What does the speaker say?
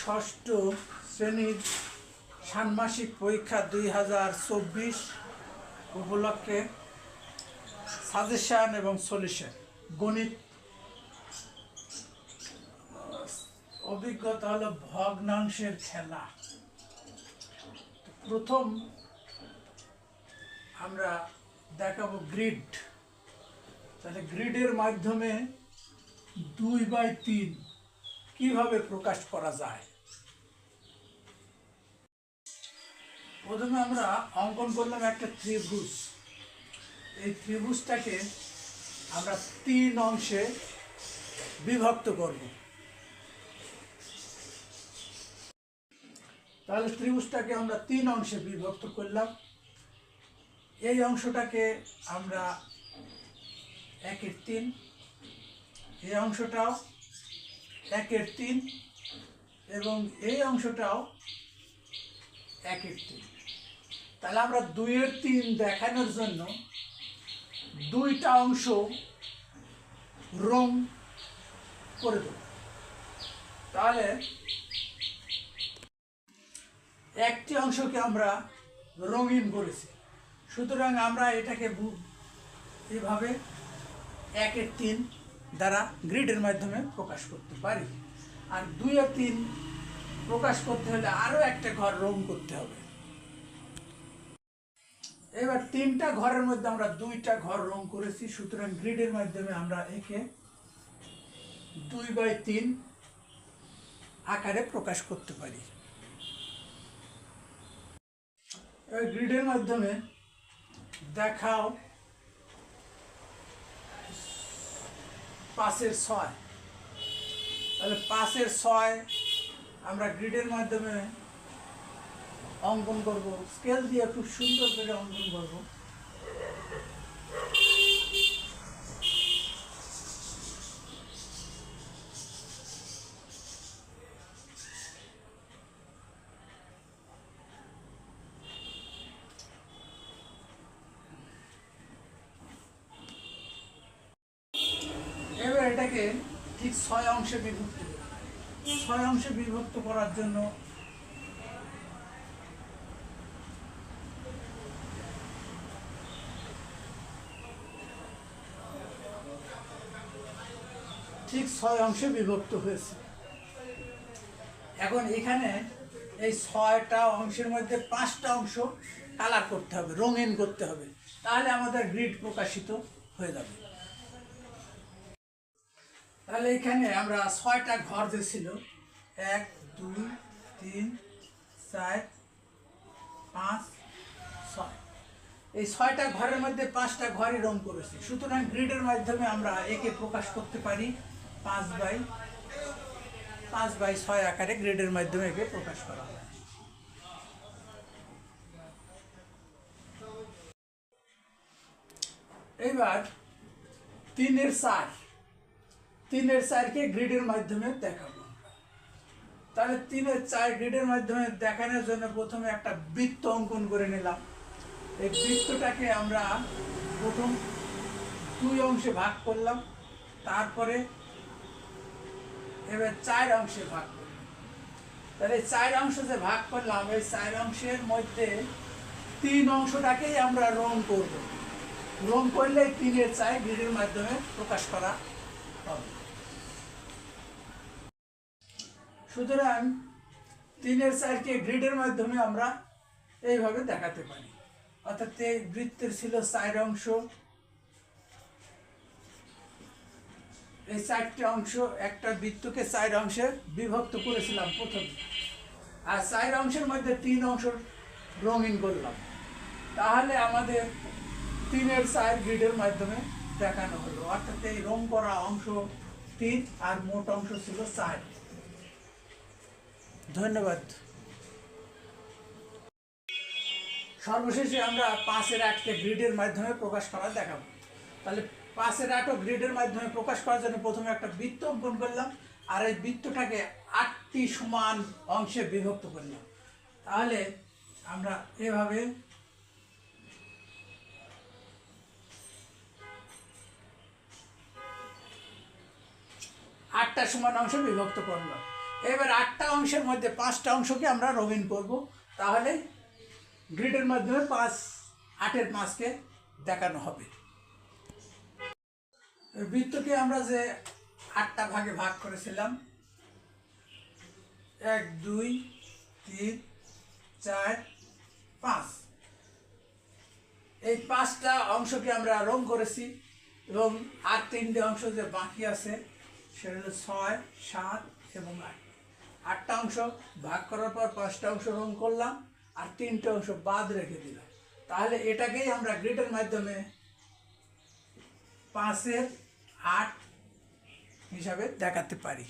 ষষ্ঠ শ্রেণির ষান্মাসিক পরীক্ষা দুই হাজার চব্বিশ উপলক্ষে সাজেশন এবং সলিউশন। গণিত, অভিজ্ঞতা হলো ভগ্নাংশের খেলা। প্রথম আমরা দেখাবো গ্রিড। তাহলে গ্রিডের মাধ্যমে দুই বাই তিন কীভাবে প্রকাশ করা যায়? প্রথমে আমরা অঙ্কন করলাম একটা ত্রিভুজ। এই ত্রিভুজটাকে আমরা তিন অংশে বিভক্ত করব। তাহলে ত্রিভুজটাকে আমরা তিন অংশে বিভক্ত করলাম। এই অংশটাকে আমরা একের তিন, এই অংশটাও একের তিন এবং এই অংশটাও একের তিন। তাহলে আমরা দুইয়ের তিন দেখানোর জন্য দুইটা অংশ রং করে দেব। তাহলে একটি অংশকে আমরা রঙিন করেছি সুতরাং আমরা এটাকে এভাবে একের তিন দ্বারা গ্রিডের মাধ্যমে প্রকাশ করতে পারি। আর দুই আর তিন প্রকাশ করতে হলে আরও একটা ঘর রং করতে হবে। এবার তিনটা ঘরের মধ্যে আমরা দুইটা ঘর রং করেছি, সুতরাং গ্রিডের মাধ্যমে আমরা একে দুই বাই তিন আকারে প্রকাশ করতে পারি। এবার গ্রিডের মাধ্যমে দেখাও। পাঁচের ছয়। তাহলে পাশের ছয় আমরা গ্রিডের মাধ্যমে অঙ্কন করব। স্কেল দিয়ে খুব সুন্দর করে অঙ্কন করব এবার এটাকে ঠিক ছয় অংশে বিভক্ত। ছয় অংশে বিভক্ত করার জন্য ঠিক ছয় অংশে বিভক্ত হয়েছে। এখন এখানে এই ছয়টা অংশের মধ্যে পাঁচটা অংশ কালার করতে হবে, রঙিন করতে হবে। তাহলে আমাদের গ্রিড প্রকাশিত হয়ে যাবে। তাহলে এখানে আমরা ছয়টা ঘর যে ছিল, এক, দুই, তিন, চার, পাঁচ, ছয়। এই ছয়টা ঘরের মধ্যে পাঁচটা ঘরই রং করেছি। সুতরাং গ্রিডের মাধ্যমে আমরা একে প্রকাশ করতে পারি পাঁচ বাই পাঁচ বাই ছয় আকারে গ্রিডের মাধ্যমে একে প্রকাশ করা হয়। এইবার তিনের চার। তিনের চারকে গ্রিডের মাধ্যমে দেখাবো তাহলে তিনের চার গ্রিডের মাধ্যমে দেখানোর জন্য প্রথমে একটা বৃত্ত অঙ্কন করে নিলাম। এই বৃত্তটাকে আমরা প্রথম দুই অংশে ভাগ করলাম, তারপরে এবার চার অংশে ভাগ করলাম। তাহলে চার অংশ যে ভাগ করলাম, এই চার অংশের মধ্যে তিন অংশটাকেই আমরা রং করব। রং করলে তিনের চার গ্রিডের মাধ্যমে প্রকাশ করা হবে। সুতরাং তিনের চারকে গ্রিডের মাধ্যমে আমরা এইভাবে দেখাতে পারি। অর্থাৎ এই বৃত্তের ছিল চার অংশ। এই চারটি অংশ একটা বৃত্তকে চার অংশে বিভক্ত করেছিলাম প্রথমে। আর চার অংশের মধ্যে তিন অংশ রঙিন করলাম। তাহলে আমাদের তিনের চার গ্রিডের মাধ্যমে দেখানো হলো। অর্থাৎ এই রং করা অংশ তিন আর মোট অংশ ছিল চার। ধন্যবাদ। সর্বশেষে আমরা পাঁচের আটকে গ্রিডের মাধ্যমে প্রকাশ করা দেখাবো। তাহলে পাঁচের আটও গ্রিডের মাধ্যমে প্রকাশ করার জন্য প্রথমে একটা বৃত্ত অঙ্কন করলাম, আর এই বৃত্তটাকে আটটি সমান অংশে বিভক্ত করলাম। তাহলে আমরা এভাবে আটটা আটটা সমান অংশে বিভক্ত করলাম। এবার আটটা অংশের মধ্যে পাঁচটা অংশকে আমরা রঙিন করব। তাহলে গ্রিডের মাধ্যমে পাঁচ, আটের পাঁচকে দেখানো হবে। বৃত্তকে আমরা যে আটটা ভাগে ভাগ করেছিলাম, এক, দুই, তিন, চার, পাঁচ। এই পাঁচটা অংশকে আমরা রং করেছি এবং আর তিনটে অংশ যে বাকি আছে, সেটা হলো ছয়, সাত এবং আট। আটটা অংশ ভাগ করার পর পাঁচটা অংশ রং করলাম আর তিনটা অংশ বাদ রেখে দিলাম। তাহলে এটাকেই আমরা গ্রিডের মাধ্যমে পাঁচের আট হিসাবে দেখাতে পারি।